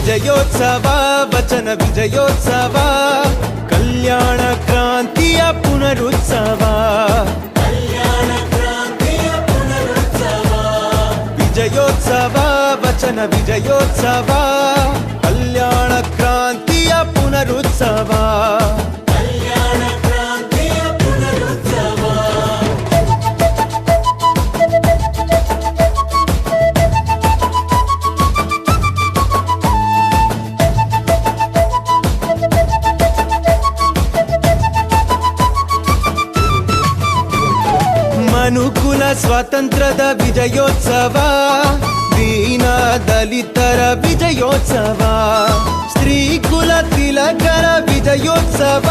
ವಿಜಯೋತ್ಸವ ವಚನ ವಿಜಯೋತ್ಸವ ಕಲ್ಯಾಣ ಕ್ರಾಂತಿಯ ಪುನರುತ್ಸವ ವಿಜಯೋತ್ಸವ ವಚನ ವಿಜಯೋತ್ಸವ అనుకూల స్వాతంత్ರದ విజయోత్సవ దీన దళితర విజయోత్సవ స్త్రీ కుల తిలకర విజయోత్సవ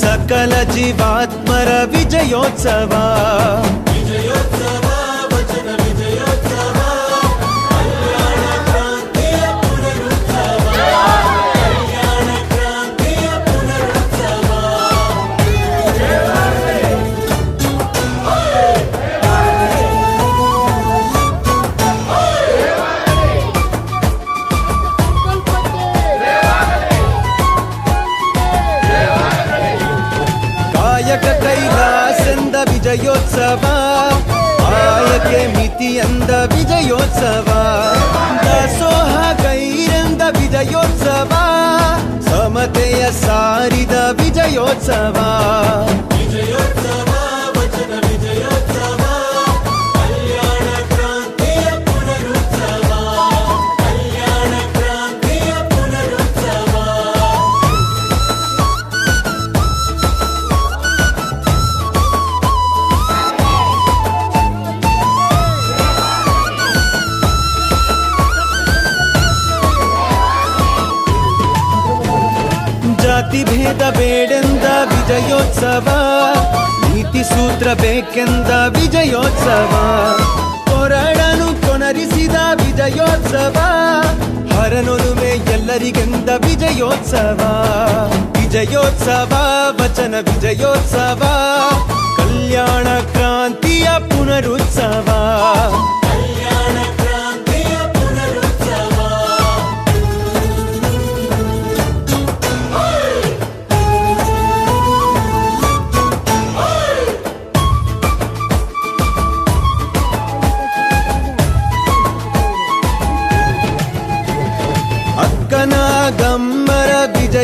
సకల జీవాత్మర విజయోత్సవ విజయోత్సవ. ಕಾಯಕ ಕೈಲಾಸೆಂದ ವಿಜಯೋತ್ಸವ ಆಯಕೆ ಮಿತಿಯಂದ ವಿಜಯೋತ್ಸವ ದಾಸೋಹ ಗೈರೆಂದ ವಿಜಯೋತ್ಸವ ಸಮತೆಯ ಸಾರಿದ ವಿಜಯೋತ್ಸವ ಜಾತಿ ಭೇದ ಬೇಡೆಂದ ವಿಜಯೋತ್ಸವ. ನೀತಿ ಸೂತ್ರ ಬೇಕೆಂದ ವಿಜಯೋತ್ಸವ. ಕೊರಡನು ಕೊನರಿಸಿದ ವಿಜಯೋತ್ಸವ. ಹರನೊಲುಮೆ ಎಲ್ಲರಿಗೆಂದ ವಿಜಯೋತ್ಸವ. ವಿಜಯೋತ್ಸವ, ವಚನ ವಿಜಯೋತ್ಸವ.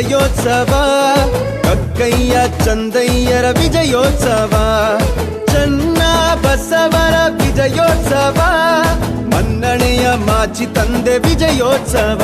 ವಿಜಯೋತ್ಸವ ಕಕ್ಕಯ್ಯ ಚಂದಯ್ಯರ ವಿಜಯೋತ್ಸವ ಚನ್ನ ಬಸವರ ವಿಜಯೋತ್ಸವ ಮನ್ನಣೆಯ ಮಾಚಿ ತಂದೆ ವಿಜಯೋತ್ಸವ